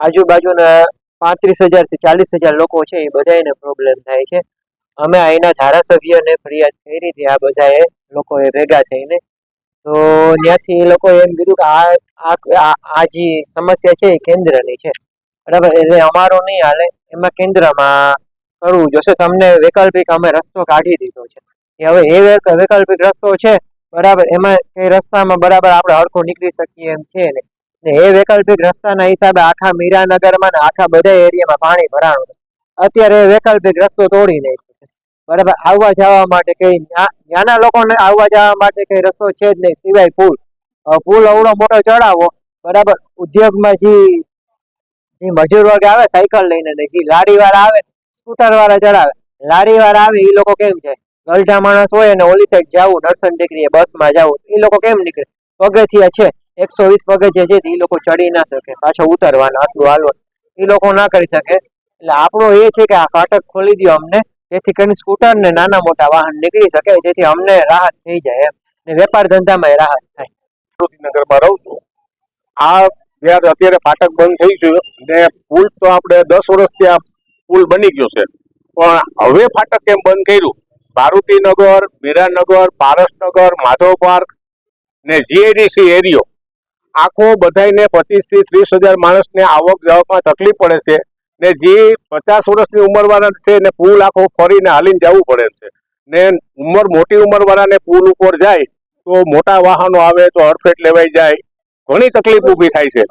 આજુબાજુના પાંત્રીસ હજારથી ચાલીસ હજાર લોકો છે, એ બધાને પ્રોબ્લેમ થાય છે. અમે અહીંના ધારાસભ્યને ફરિયાદ કરી હતી, આ બધાએ લોકોએ ભેગા થઈને. તો ત્યાંથી એ લોકોએ એમ કીધું કે આ આ જે સમસ્યા છે, એ કેન્દ્રની છે. બરાબર? એટલે અમારો નહીં, હાલે. એમાં કેન્દ્રમાં કરવું જોશે. તમને વૈકલ્પિક અમે રસ્તો કાઢી દીધો છે. એ હવે એ વૈકલ્પિક રસ્તો છે, બરાબર? એમાં એ રસ્તામાં બરાબર આપણે હરખું નીકળી શકીએ એમ છે ને ને એ વૈકલ્પિક રસ્તાના હિસાબે આખા મીરાનગરમાં ને આખા બધા એરિયામાં પાણી ભરાણું અત્યારે એ વૈકલ્પિક રસ્તો તોડી નાખ્યો છે. બરાબર? આવવા જવા માટે કઈ ત્યાંના લોકોને આવવા જવા માટે કઈ રસ્તો છે જ નહીં, સિવાય પુલ. પુલ અવડો મોટો ચડાવો, બરાબર? ઉદ્યોગમાં જે મજૂર વર્ગ આવે, સાયકલ લઈને ને જે લારી વાળા આવે સ્કૂટર વાળા ચડાવે લારી વાળા આવે એ લોકો કેમ છે ગલઢા માણસ હોય ને ઓલી સાઈડ જવું, દર્શન ટેકરીએ બસમાં જવું એ લોકો કેમ નીકળે? પગથિયા છે. એકસો વીસ પગથિયા છે તો એ લોકો ચડી ના શકે. પાછા ઉતરવાના, આટલું હાલવા એ લોકો ના કરી શકે. એટલે આપણો એ છે કે આ ફાટક ખોલી દો અમને. જેથી કરીને સ્કૂટર ને નાના મોટા વાહન નીકળી શકે, જેથી અમને રાહત થઈ જાય એમ. ને વેપાર ધંધામાં રાહત થાય. નગરમાં રહું છું. આ જ્યારે અત્યારે ફાટક બંધ થઈ ગયું ને પુલ તો આપણે દસ વર્ષથી આ પુલ બની ગયો છે. પણ હવે ફાટક કેમ બંધ કર્યું? મારુતિનગર, મીરાનગર, પારસનગર, માધવ પાર્ક ને જીઆઈડીસી એરિયો આખો બધાયને પચીસથી ત્રીસ હજાર માણસને આવક જાવકમાં તકલીફ પડે છે ને જે પચાસ વર્ષની ઉંમરવાળા છે ને પુલ આખો ફરીને હાલીને જવું પડે છે. ને ઉંમર મોટી ઉંમરવાળાને પુલ ઉપર જાય તો મોટા વાહનો આવે તો હરફેટ લેવાઈ જાય. ઘણી તકલીફ ઊભી થાય છે.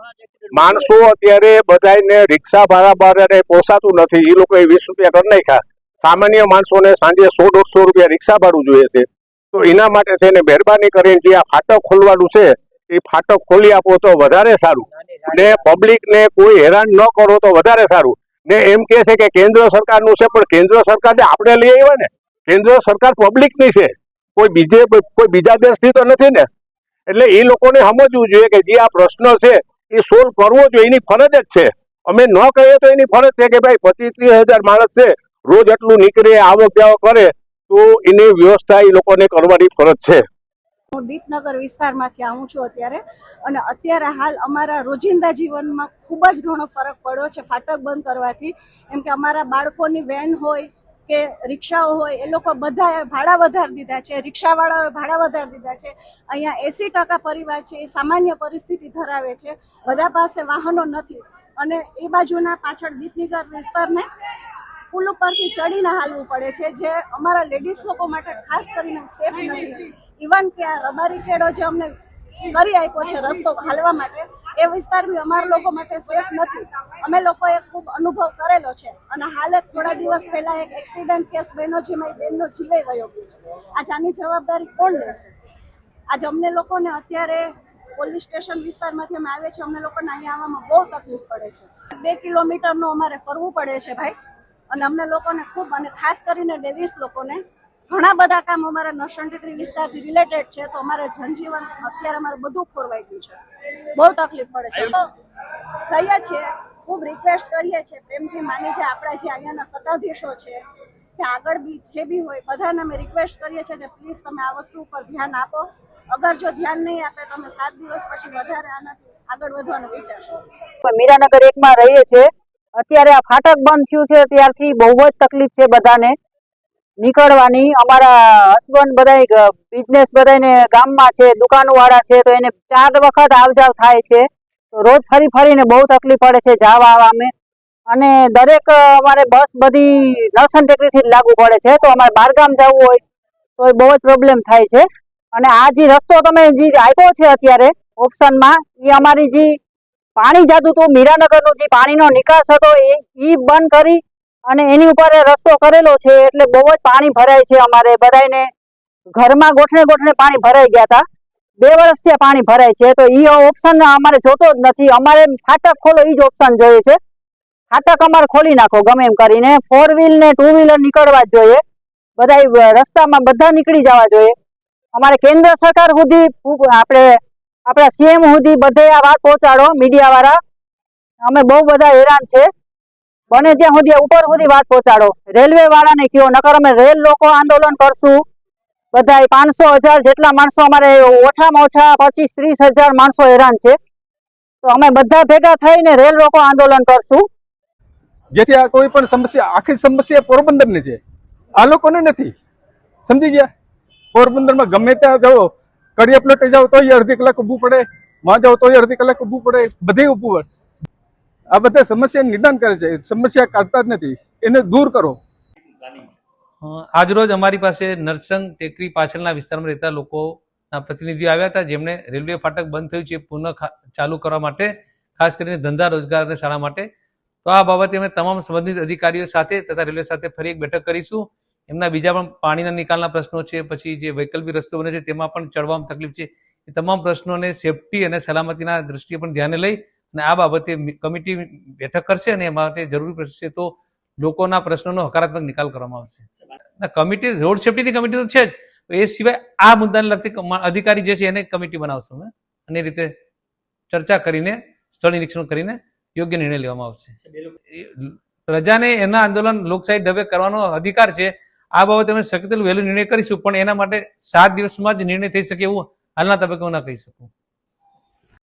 માણસો અત્યારે બધાને રિક્ષા ભાડા ભાડાને પોસાતું નથી. એ લોકોએ વીસ રૂપિયા કરી નાખ્યા. સામાન્ય માણસોને સાંજે સો, દોઢસો રૂપિયા રિક્ષા ભાડું જોઈએ છે. તો એના માટે છે ને મહેરબાની કરીને જે આ ફાટક ખોલવાનું છે એ ફાટક ખોલી આપો તો વધારે સારું. ને પબ્લિકને કોઈ હેરાન ન કરો તો વધારે સારું. ને એમ કહે છે કે કેન્દ્ર સરકારનું છે પણ કેન્દ્ર સરકારને આપણે લઈ આવ્યા ને. કેન્દ્ર સરકાર પબ્લિકની છે. કોઈ બીજે કોઈ બીજા દેશની તો નથી ને. એટલે એ લોકોને સમજવું જોઈએ કે જે આ પ્રશ્ન છે એ સોલ્વ કરવો જોઈએ. એની ફરજ જ છે. અમે ન કહીએ તો એની ફરજ છે કે ભાઈ પચીસ ત્રીસ હજાર માણસ છે રોજ એટલું નીકળે આવક જાવક કરે તો એની વ્યવસ્થા એ લોકોને કરવાની ફરજ છે. હું દીપનગર વિસ્તારમાંથી આવું છું અત્યારે. અને અત્યારે હાલ અમારા રોજિંદા જીવનમાં ખૂબ જ ઘણો ફરક પડ્યો છે ફાટક બંધ કરવાથી. એમ કે અમારા બાળકોની વેન હોય કે રિક્ષાઓ હોય, એ લોકો બધાએ ભાડા વધારી દીધા છે, રિક્ષાવાળાઓએ ભાડા વધારી દીધા છે. અહીંયા એસી ટકા પરિવાર છે, એ સામાન્ય પરિસ્થિતિ ધરાવે છે. બધા પાસે વાહનો નથી. અને એ બાજુના પાછળ દીપનગર વિસ્તારને પુલ ઉપરથી ચડીને હાલવું પડે છે, જે અમારા લેડીઝ લોકો માટે ખાસ કરીને સેફ નથી. ઇવન કે આ રબારી કેડો જે અમને કરી આપ્યો છે રસ્તો હાલવા માટે, એ વિસ્તાર બી અમારા લોકો માટે સેફ નથી. અમે લોકોએ ખૂબ અનુભવ કરેલો છે. અને હાલ થોડા દિવસ પહેલા એક એક્સિડન્ટ કેસ બન્યો જેમાં એ બેનનો જીવે ગયો ગયો છે. આજ આની જવાબદારી કોણ લેશે? આજ અમને લોકોને અત્યારે પોલીસ સ્ટેશન વિસ્તારમાંથી અમે આવે છે અમને લોકોને અહીંયા આવવામાં બહુ તકલીફ પડે છે. બે કિલોમીટરનું અમારે ફરવું પડે છે ભાઈ. અને અમને લોકોને ખૂબ, અને ખાસ કરીને લેડીઝ લોકોને ઘણા બધા કામ અમારા નરસણ ટેકરી વિસ્તારથી રિલેટેડ છે, તો અમારે જનજીવન અત્યારે અમારે બધું ખોરવાઈ ગયું છે. બહુ તકલીફ પડે છે. તો કહીએ છીએ, ખૂબ રિક્વેસ્ટ કરીએ છીએ, પ્રેમથી માની છે આપણા જે અહીંયાના સત્તાધીશો છે, કે આગળ બી જે બી હોય, બધાને અમે રિક્વેસ્ટ કરીએ છીએ કે પ્લીઝ તમે આ વસ્તુ ઉપર ધ્યાન આપો. અગર જો ધ્યાન નહીં આપે તો અમે સાત દિવસ પછી વધારે આનાથી આગળ વધવાનું વિચારશું. મીરાનગર એકમાં રહીએ છીએ. અત્યારે આ ફાટક બંધ થયું છે, ત્યારથી બહુ જ તકલીફ છે બધાને. નીકળવાની. અમારા હસબન્ડ બધાય બિઝનેસ બધાને ગામમાં છે દુકાનો વાળા છે, તો એને ચાર વખત આવજાવ થાય છે. તો રોજ ફરી ફરીને બહુ તકલીફ પડે છે જાવા આવવા અમે અને દરેક અમારે બસ બધી નરસન ટેકરીથી જ લાગુ પડે છે. તો અમારે બહારગામ જવું હોય તો એ બહુ જ પ્રોબ્લેમ થાય છે. અને આ જે રસ્તો તમે જે આપ્યો છે અત્યારે ઓપ્શનમાં એ અમારી જે પાણી જાતું હતું, મીરાનગરનો જે પાણીનો નિકાસ હતો, એ બંધ કરી અને એની ઉપર એ રસ્તો કરેલો છે એટલે બહુ જ પાણી ભરાય છે અમારે બધાયને. ઘરમાં ગોઠણે ગોઠણે પાણી ભરાઈ ગયા હતા. બે વર્ષથી પાણી ભરાય છે. તો ઈ ઓપ્શન અમારે જોતો જ નથી. અમારે ફાટક ખોલો, ઈ જ ઓપ્શન જોઈએ છે. ફાટક અમારે ખોલી નાખો, ગમે એમ કરીને. ફોર વ્હીલ ને ટુ વ્હીલર નીકળવા જ જોઈએ. બધા રસ્તામાં બધા નીકળી જવા જોઈએ. અમારે કેન્દ્ર સરકાર સુધી આપણે, આપણા સીએમ સુધી બધે આ વાત પહોંચાડો મીડિયા વાળા અમે બહુ બધા હેરાન છે. બને ત્યાં સુધી ઉપર સુધી વાત પહોંચાડો. રેલવે વાળાને કયો નકર અમે રેલ લોકો આંદોલન કરશું. બધા પાંચસો હજાર જેટલા માણસો અમારે ઓછામાં ઓછા પચીસ ત્રીસ હજાર માણસો હેરાન છે. તો અમે બધા ભેગા થઈને રેલ લોકો આંદોલન કરશું. જેથી આ કોઈ પણ સમસ્યા, આખી સમસ્યા પોરબંદરની છે. આ લોકોને નથી. સમજી ગયા? પોરબંદરમાં ગમે ત્યાં જાઓ કડિયા પ્લોટે જાઓ તોય અડધી કલાક ઊભું પડે, માં જાઓ તોય અડધી કલાક ઊભું પડે, બધે ઊભું પડે આ બધા સમસ્યા નિદાન કરે છે. સમસ્યા કાઢતા જ નથી. એને દૂર કરો. આજરોજ અમારી પાસે નરસંગ ટેકરી પાછળના વિસ્તારમાં રહેતા લોકોના પ્રતિનિધિઓ આવ્યા હતા. જેમણે રેલવે ફાટક બંધ થયું છે પુનઃ ચાલુ કરવા માટે, ખાસ કરીને ધંધા રોજગાર અને શાળા માટે. તો આ બાબતે અમે તમામ સંબંધિત અધિકારીઓ સાથે તથા રેલવે સાથે ફરી એક બેઠક કરીશું. એમના બીજા પણ પાણીના નિકાલના પ્રશ્નો છે, પછી જે વૈકલ્પિક રસ્તો બને છે, તેમાં પણ ચડવામાં તકલીફ છે. એ તમામ પ્રશ્નોને સેફટી અને સલામતીના દ્રષ્ટિએ પણ ધ્યાને લઈ અને આ બાબતે કમિટી બેઠક કરશે અને એ માટે જરૂરી પડશે તો લોકોના પ્રશ્નોનો હકારાત્મક નિકાલ કરવામાં આવશે. કમિટી, રોડ સેફટીની કમિટી તો છે જ. એ સિવાય આ મુદ્દાને લગતી અધિકારી જે છે એને કમિટી બનાવશું અમે. અને રીતે ચર્ચા કરીને, સ્થળ નિરીક્ષણ કરીને યોગ્ય નિર્ણય લેવામાં આવશે. પ્રજાને એના આંદોલન લોકશાહી ઢબે કરવાનો અધિકાર છે. આ બાબતે અમે શક્ય તેટલું વહેલું નિર્ણય કરીશું. પણ એના માટે સાત દિવસમાં જ નિર્ણય થઈ શકે એવું હાલના તબક્કે હું ના કહી શકું.